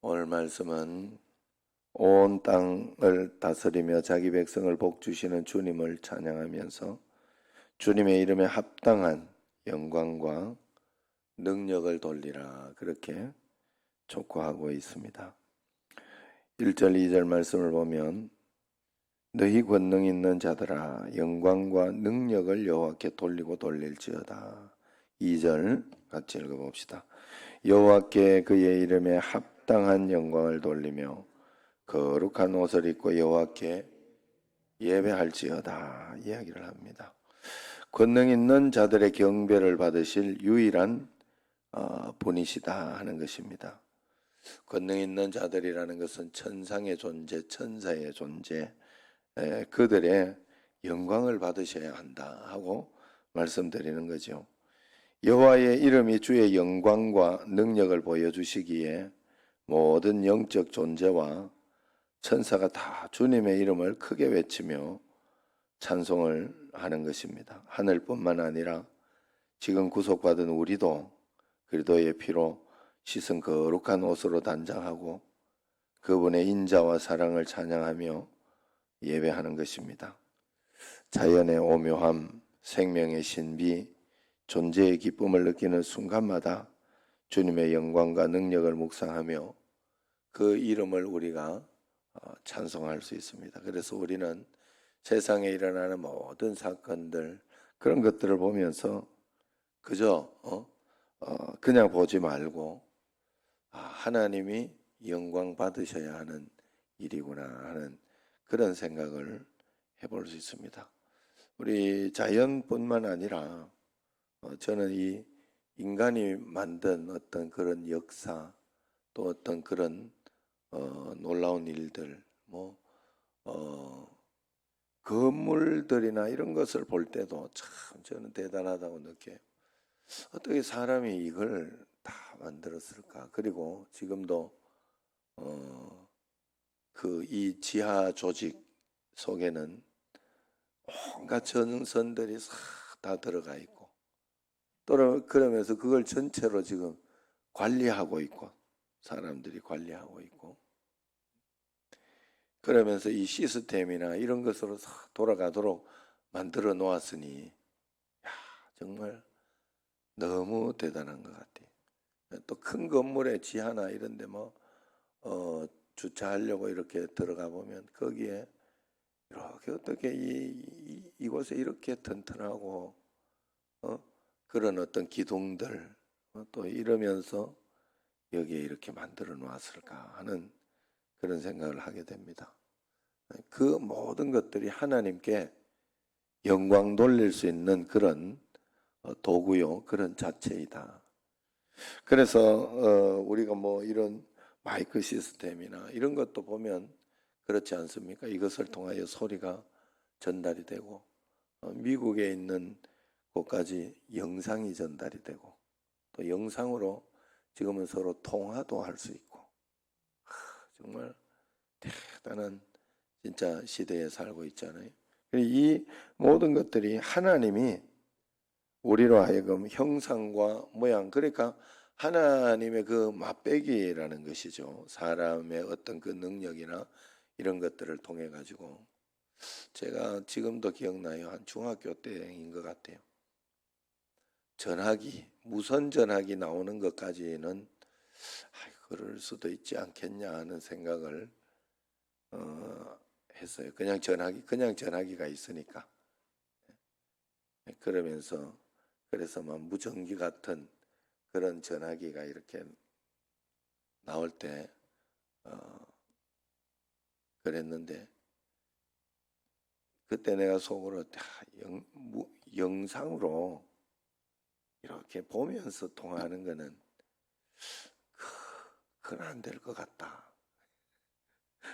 오늘 말씀은 온 땅을 다스리며 자기 백성을 복 주시는 주님을 찬양하면서 주님의 이름에 합당한 영광과 능력을 돌리라 그렇게 촉구하고 있습니다. 1절 2절 말씀을 보면 너희 권능 있는 자들아 영광과 능력을 여호와께 돌리고 돌릴지어다. 2절 같이 읽어 봅시다. 여호와께 그의 이름에 합 당한 영광을 돌리며 거룩한 옷을 입고 여호와께 예배할지어다 이야기를 합니다. 권능 있는 자들의 경배를 받으실 유일한 어, 분이시다 하는 것입니다. 권능 있는 자들이라는 것은 천상의 존재, 천사의 존재, 에, 그들의 영광을 받으셔야 한다 하고 말씀드리는 거죠. 여호와의 이름이 주의 영광과 능력을 보여주시기에 모든 영적 존재와 천사가 다 주님의 이름을 크게 외치며 찬송을 하는 것입니다. 하늘뿐만 아니라 지금 구속받은 우리도 그리도의 피로 씻은 거룩한 옷으로 단장하고 그분의 인자와 사랑을 찬양하며 예배하는 것입니다. 자연의 오묘함, 생명의 신비, 존재의 기쁨을 느끼는 순간마다 주님의 영광과 능력을 묵상하며 그 이름을 우리가 어, 찬송할 수 있습니다. 그래서 우리는 세상에 일어나는 모든 사건들 그런 것들을 보면서 그저 어, 어, 그냥 보지 말고 아, 하나님이 영광 받으셔야 하는 일이구나 하는 그런 생각을 해볼 수 있습니다. 우리 자연뿐만 아니라 어, 저는 이 인간이 만든 어떤 그런 역사 또 어떤 그런 어, 놀라운 일들 뭐 어, 건물들이나 이런 것을 볼 때도 참 저는 대단하다고 느껴요. 어떻게 사람이 이걸 다 만들었을까? 그리고 지금도 어, 그 이 지하 조직 속에는 온갖 전선들이 싹 다 들어가 있고 또 그러면서 그걸 전체로 지금 관리하고 있고 사람들이 관리하고 있고 그러면서 이 시스템이나 이런 것으로 싹 돌아가도록 만들어 놓았으니 야, 정말 너무 대단한 것 같아요. 또 큰 건물의 지하나 이런 데 뭐, 어, 주차하려고 이렇게 들어가 보면 거기에 이렇게 어떻게 이, 이, 이 곳에 이렇게 튼튼하고, 어, 그런 어떤 기둥들, 어, 또 이러면서 여기에 이렇게 만들어 놓았을까 하는 그런 생각을 하게 됩니다. 그 모든 것들이 하나님께 영광 돌릴 수 있는 그런 어, 도구요, 그런 자체이다. 그래서 어, 우리가 뭐 이런 마이크 시스템이나 이런 것도 보면 그렇지 않습니까? 이것을 통하여 소리가 전달이 되고 어, 미국에 있는 곳까지 영상이 전달이 되고 또 영상으로 지금은 서로 통화도 할 수 있고 하, 정말 대단한 진짜 시대에 살고 있잖아요. 이 모든 것들이 하나님이 우리로 하여금 형상과 모양 그러니까 하나님의 그 맛배기라는 것이죠. 사람의 어떤 그 능력이나 이런 것들을 통해 가지고 제가 지금도 기억나요. 한 중학교 때인 것 같아요. 전화기 무선 전화기 나오는 것까지는 아, 그럴 수도 있지 않겠냐 하는 생각을 어, 했어요. 그냥 전화기 그냥 전화기가 있으니까 그러면서 그래서 막 무전기 같은 그런 전화기가 이렇게 나올 때 어, 그랬는데 그때 내가 속으로 다 영, 무, 영상으로 이렇게 보면서 통화하는 거는 그, 그건 안 될 것 같다.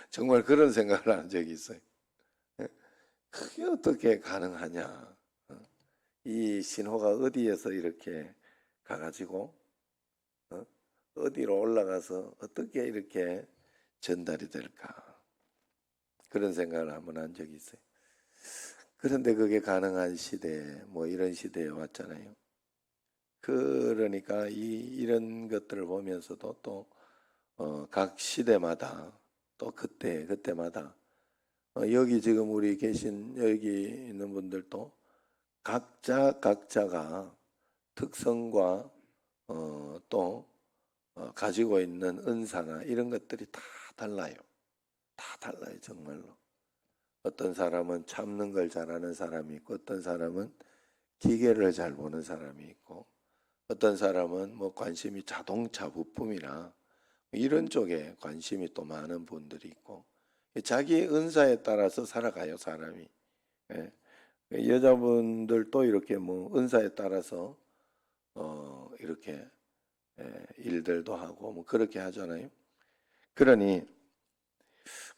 정말 그런 생각을 한 적이 있어요. 그게 어떻게 가능하냐? 이 신호가 어디에서 이렇게 가가지고 어? 어디로 올라가서 어떻게 이렇게 전달이 될까? 그런 생각을 한번 한 적이 있어요. 그런데 그게 가능한 시대, 뭐 이런 시대에 왔잖아요. 그러니까 이 이런 것들을 보면서도 또 어, 각 시대마다 또 그때 그때마다 어, 여기 지금 우리 계신 여기 있는 분들도 각자 각자가 특성과 어, 또 어, 가지고 있는 은사나 이런 것들이 다 달라요. 다 달라요, 정말로. 어떤 사람은 참는 걸 잘하는 사람이 있고, 어떤 사람은 기계를 잘 보는 사람이 있고, 어떤 사람은 뭐 관심이 자동차 부품이나 이런 쪽에 관심이 또 많은 분들이 있고, 자기 은사에 따라서 살아가요, 사람이. 예. 여자분들도 이렇게 뭐 은사에 따라서 어, 이렇게 예, 일들도 하고 뭐 그렇게 하잖아요. 그러니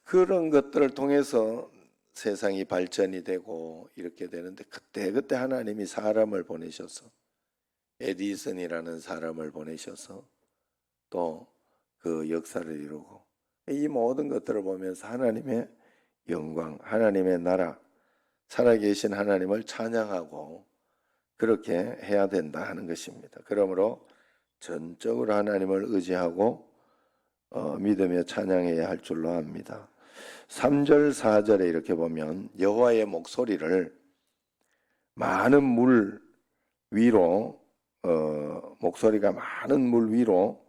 그런 것들을 통해서 세상이 발전이 되고 이렇게 되는데 그때 그때 하나님이 사람을 보내셔서 에디슨이라는 사람을 보내셔서 또 그 역사를 이루고 이 모든 것들을 보면서 하나님의 영광, 하나님의 나라, 살아계신 하나님을 찬양하고 그렇게 해야 된다 하는 것입니다. 그러므로 전적으로 하나님을 의지하고 어, 믿으며 찬양해야 할 줄로 압니다. 3절 4절에 이렇게 보면 여호와의 목소리를 많은 물 위로 어, 목소리가 많은 물 위로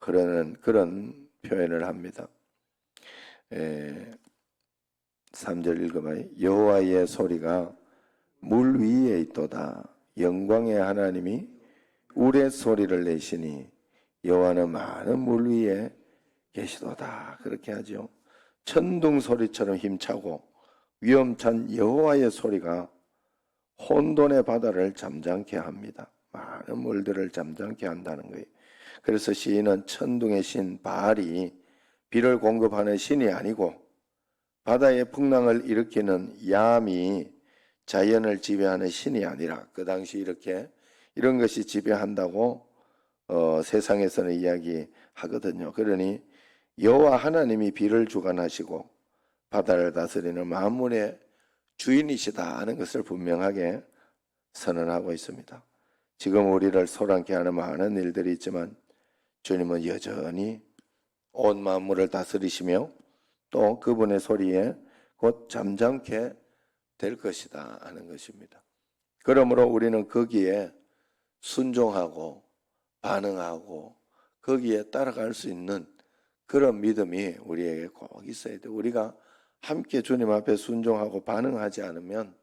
흐르는 그런 표현을 합니다. 에, 3절 읽어봐요. 여호와의 소리가 물 위에 있도다. 영광의 하나님이 우레 소리를 내시니 여호와는 많은 물 위에 계시도다. 그렇게 하죠. 천둥 소리처럼 힘차고 위험찬 여호와의 소리가 혼돈의 바다를 잠잠케 합니다. 많은 물들을 잠잠케 한다는 거예요. 그래서 시인은 천둥의 신 바알이 비를 공급하는 신이 아니고 바다의 풍랑을 일으키는 야미 자연을 지배하는 신이 아니라 그 당시 이렇게 이런 것이 지배한다고 어, 세상에서는 이야기하거든요. 그러니 여호와 하나님이 비를 주관하시고 바다를 다스리는 만물의 주인이시다 하는 것을 분명하게 선언하고 있습니다. 지금 우리를 소란케 하는 많은 일들이 있지만 주님은 여전히 온 만물을 다스리시며 또 그분의 소리에 곧 잠잠케 될 것이다 하는 것입니다. 그러므로 우리는 거기에 순종하고 반응하고 거기에 따라갈 수 있는 그런 믿음이 우리에게 꼭 있어야 돼. 우리가 함께 주님 앞에 순종하고 반응하지 않으면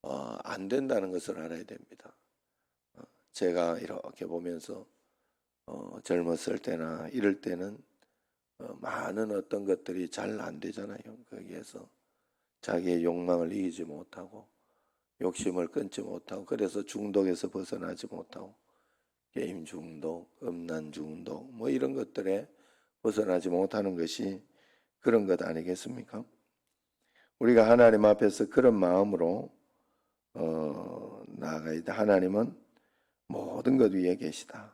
어, 안 된다는 것을 알아야 됩니다. 어, 제가 이렇게 보면서 어, 젊었을 때나 이럴 때는 어, 많은 어떤 것들이 잘 안 되잖아요. 거기에서 자기의 욕망을 이기지 못하고 욕심을 끊지 못하고 그래서 중독에서 벗어나지 못하고 게임 중독, 음란 중독 뭐 이런 것들에 벗어나지 못하는 것이 그런 것 아니겠습니까? 우리가 하나님 앞에서 그런 마음으로 어, 나아가야 돼. 하나님은 모든 것 위에 계시다.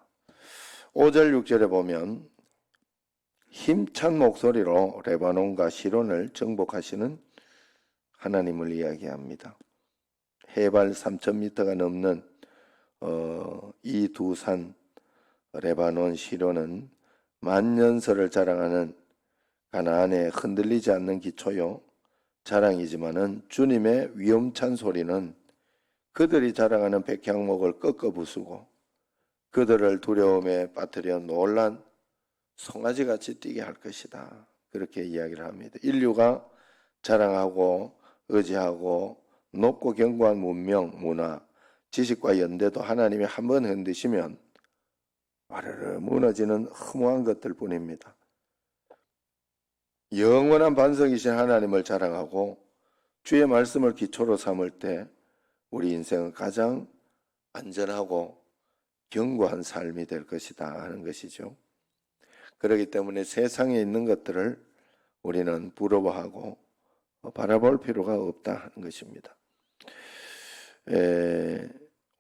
5절 6절에 보면 힘찬 목소리로 레바논과 시론을 정복하시는 하나님을 이야기합니다. 해발 3,000m가 넘는 어, 이두 산 레바논 시론은 만년설을 자랑하는 가나안의 흔들리지 않는 기초요 자랑이지만은 주님의 위험찬 소리는 그들이 자랑하는 백향목을 꺾어 부수고 그들을 두려움에 빠뜨려 놀란 송아지 같이 뛰게 할 것이다. 그렇게 이야기를 합니다. 인류가 자랑하고 의지하고 높고 견고한 문명, 문화, 지식과 연대도 하나님이 한 번 흔드시면 와르르 무너지는 허무한 것들 뿐입니다. 영원한 반석이신 하나님을 자랑하고 주의 말씀을 기초로 삼을 때 우리 인생은 가장 안전하고 견고한 삶이 될 것이다 하는 것이죠. 그렇기 때문에 세상에 있는 것들을 우리는 부러워하고 바라볼 필요가 없다 하는 것입니다. 에,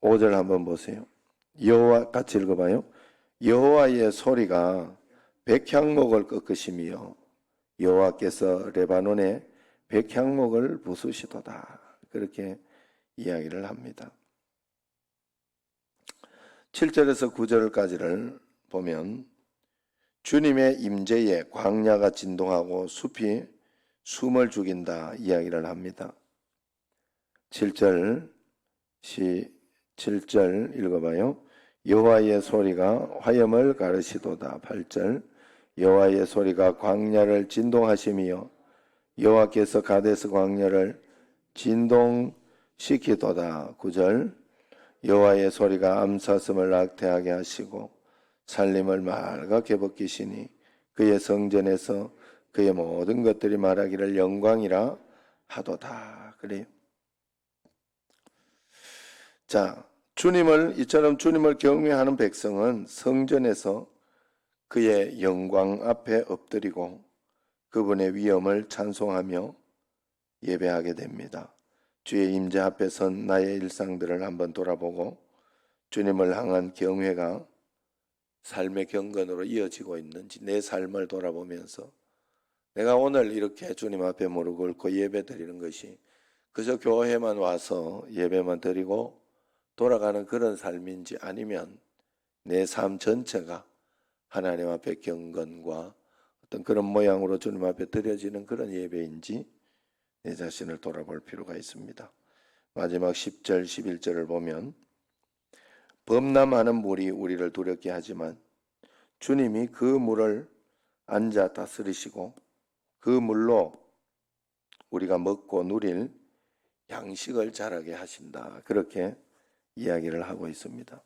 5절 한번 보세요. 여호와 같이 읽어봐요. 여호와의 소리가 백향목을 꺾으시며 여호와께서 레바논의 백향목을 부수시도다. 그렇게 이야기를 합니다. 7절에서 9절까지를 보면 주님의 임재에 광야가 진동하고 숲이 숨을 죽인다 이야기를 합니다. 7절 시 7절 읽어봐요. 여호와의 소리가 화염을 가르시도다. 8절 여호와의 소리가 광야를 진동하심이요 여호와께서 가데스 광야를 진동시키도다. 9절 여호와의 소리가 암사슴을 낙태하게 하시고 살림을 맑게 벗기시니 그의 성전에서 그의 모든 것들이 말하기를 영광이라 하도다. 그래요. 자, 주님을 이처럼 주님을 경외하는 백성은 성전에서 그의 영광 앞에 엎드리고 그분의 위엄을 찬송하며 예배하게 됩니다. 주의 임재 앞에 선 나의 일상들을 한번 돌아보고 주님을 향한 경외가 삶의 경건으로 이어지고 있는지 내 삶을 돌아보면서 내가 오늘 이렇게 주님 앞에 무릎 꿇고 예배 드리는 것이 그저 교회만 와서 예배만 드리고 돌아가는 그런 삶인지 아니면 내 삶 전체가 하나님 앞에 경건과 어떤 그런 모양으로 주님 앞에 드려지는 그런 예배인지 내 자신을 돌아볼 필요가 있습니다. 마지막 10절, 11절을 보면 범람하는 물이 우리를 두렵게 하지만 주님이 그 물을 앉아 다스리시고 그 물로 우리가 먹고 누릴 양식을 자라게 하신다. 그렇게 이야기를 하고 있습니다.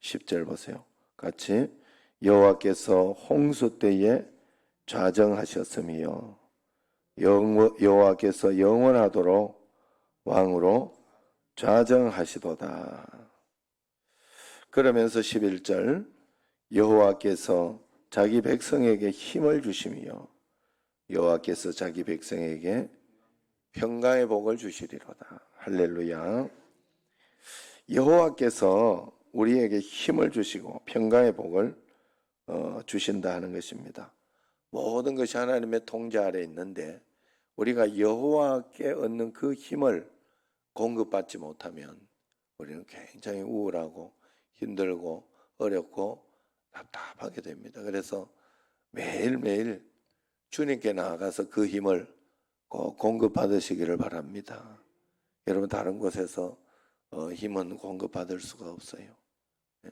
10절 보세요. 같이 여호와께서 홍수 때에 좌정하셨으며 영어- 여호와께서 영원하도록 왕으로 좌정하시도다. 그러면서 11절 여호와께서 자기 백성에게 힘을 주시며 여호와께서 자기 백성에게 평강의 복을 주시리로다. 할렐루야. 여호와께서 우리에게 힘을 주시고 평강의 복을 어, 주신다 하는 것입니다. 모든 것이 하나님의 통제 아래 있는데 우리가 여호와께 얻는 그 힘을 공급받지 못하면 우리는 굉장히 우울하고 힘들고 어렵고 답답하게 됩니다. 그래서 매일매일 주님께 나아가서 그 힘을 꼭 공급받으시기를 바랍니다. 여러분 다른 곳에서 어, 힘은 공급받을 수가 없어요. 예.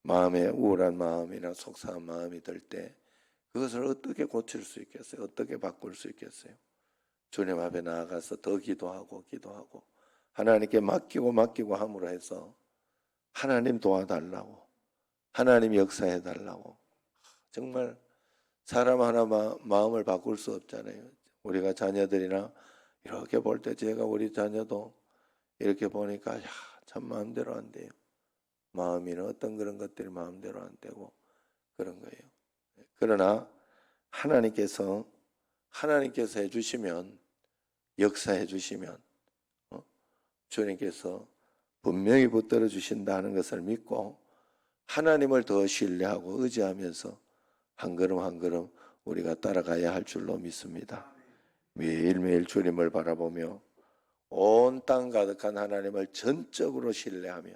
마음에 우울한 마음이나 속상한 마음이 들 때 그것을 어떻게 고칠 수 있겠어요? 어떻게 바꿀 수 있겠어요? 주님 앞에 나아가서 더 기도하고 기도하고 하나님께 맡기고 맡기고 함으로 해서 하나님 도와달라고 하나님 역사해 달라고 정말 사람 하나 마, 마음을 바꿀 수 없잖아요. 우리가 자녀들이나 이렇게 볼 때 제가 우리 자녀도 이렇게 보니까 야, 참 마음대로 안 돼요. 마음이나 어떤 그런 것들이 마음대로 안 되고 그런 거예요. 그러나 하나님께서 하나님께서 해주시면 역사해 주시면 어? 주님께서 분명히 붙들어 주신다는 것을 믿고 하나님을 더 신뢰하고 의지하면서 한 걸음 한 걸음 우리가 따라가야 할 줄로 믿습니다. 매일매일 주님을 바라보며 온 땅 가득한 하나님을 전적으로 신뢰하며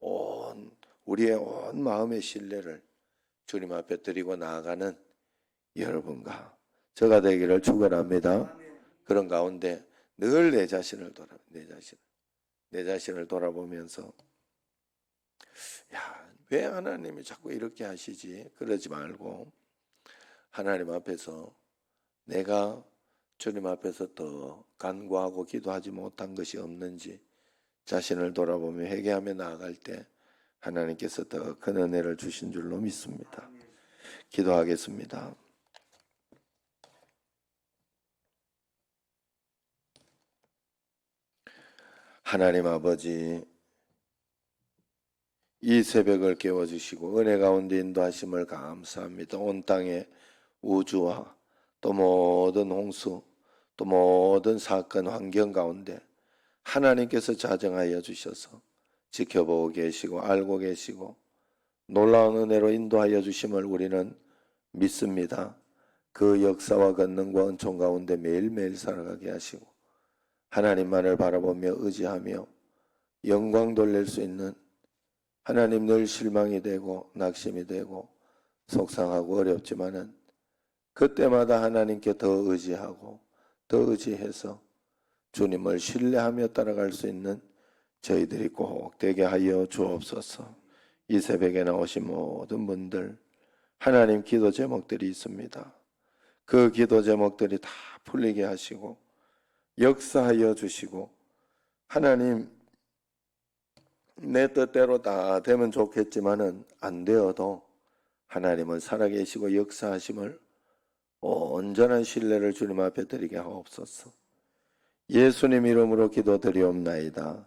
온 우리의 온 마음의 신뢰를 주님 앞에 드리고 나아가는 여러분과 저가 되기를 축원합니다. 그런 가운데 늘 내 자신을 돌아 내 자신 내 자신을 돌아보면서 야, 왜 하나님이 자꾸 이렇게 하시지? 그러지 말고 하나님 앞에서 내가 주님 앞에서 더 간구하고 기도하지 못한 것이 없는지 자신을 돌아보며 회개하며 나아갈 때 하나님께서 더 큰 은혜를 주신 줄로 믿습니다. 기도하겠습니다. 하나님 아버지 이 새벽을 깨워주시고 은혜 가운데 인도하심을 감사합니다. 온 땅의 우주와 또 모든 홍수 또 모든 사건 환경 가운데 하나님께서 자정하여 주셔서 지켜보고 계시고 알고 계시고 놀라운 은혜로 인도하여 주심을 우리는 믿습니다. 그 역사와 권능과 은총 가운데 매일매일 살아가게 하시고 하나님만을 바라보며 의지하며 영광 돌릴 수 있는 하나님 늘 실망이 되고 낙심이 되고 속상하고 어렵지만은 그때마다 하나님께 더 의지하고 더 의지해서 주님을 신뢰하며 따라갈 수 있는 저희들이 꼭 되게 하여 주옵소서. 이 새벽에 나오신 모든 분들 하나님 기도 제목들이 있습니다. 그 기도 제목들이 다 풀리게 하시고 역사하여 주시고 하나님 내 뜻대로 다 되면 좋겠지만은 안 되어도 하나님은 살아계시고 역사하심을 온전한 신뢰를 주님 앞에 드리게 하옵소서. 예수님 이름으로 기도드리옵나이다.